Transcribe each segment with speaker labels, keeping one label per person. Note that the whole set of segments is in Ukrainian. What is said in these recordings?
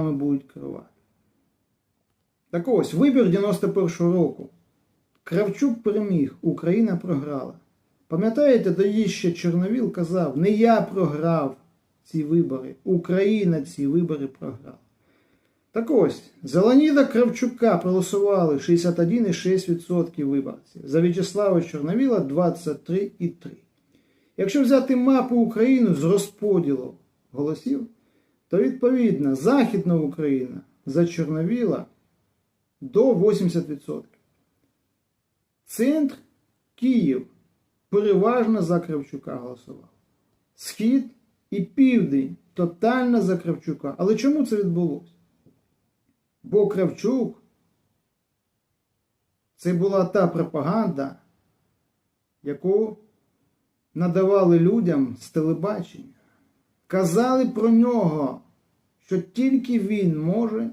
Speaker 1: вами будуть керувати. Так ось, вибір 91-го року. Кравчук переміг, Україна програла. Пам'ятаєте, тоді ще Чорновіл казав, не я програв ці вибори, Україна ці вибори програла. Так ось, за Леоніда Кравчука проголосували 61,6% виборців, за В'ячеслава Чорновіла 23,3%. Якщо взяти мапу України з розподілу голосів, то відповідно Західна Україна за Чорновіла до 80%. Центр Київ переважно за Кравчука голосував. Схід і південь тотально за Кравчука. Але чому це відбулося? Бо Кравчук це була та пропаганда, яку надавали людям з телебачення. Казали про нього, що тільки він може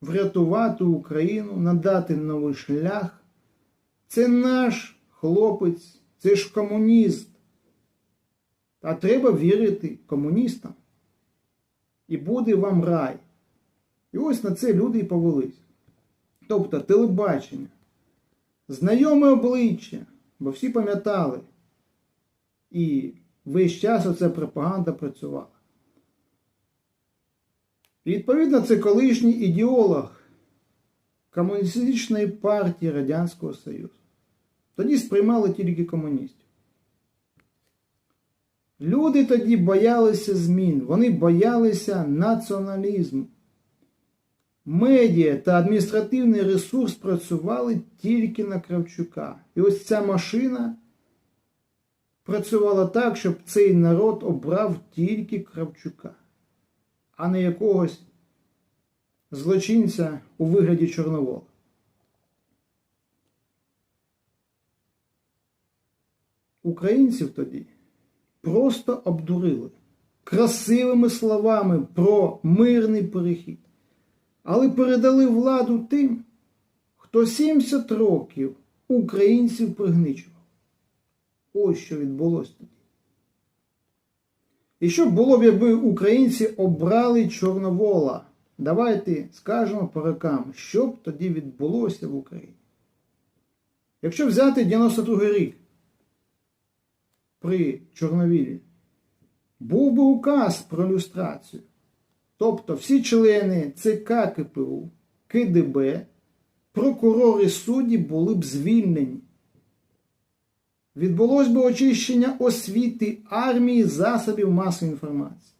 Speaker 1: врятувати Україну, надати новий шлях. Це наш хлопець, це ж комуніст. А треба вірити комуністам. І буде вам рай. І ось на це люди і повелись. Тобто телебачення, знайоме обличчя, бо всі пам'ятали. І весь час оця пропаганда працювала. Відповідно, це колишній ідеолог Комуністичної партії Радянського Союзу. Тоді сприймали тільки комуністів. Люди тоді боялися змін, вони боялися націоналізму. Медіа та адміністративний ресурс працювали тільки на Кравчука. І ось ця машина працювала так, щоб цей народ обрав тільки Кравчука, а не якогось злочинця у вигляді Чорновола. Українців тоді просто обдурили красивими словами про мирний перехід, але передали владу тим, хто 70 років українців пригничував. Ось що відбулося тоді. І що було б, якби українці обрали Чорновола? Давайте скажемо по рокам, що б тоді відбулося в Україні. Якщо взяти 92 рік при Чорновілі, був би указ про люстрацію. Тобто всі члени ЦК КПУ, КДБ, прокурори судді були б звільнені. Відбулось би очищення освіти, армії, засобів масової інформації.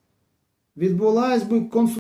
Speaker 1: Відбулась би консультація.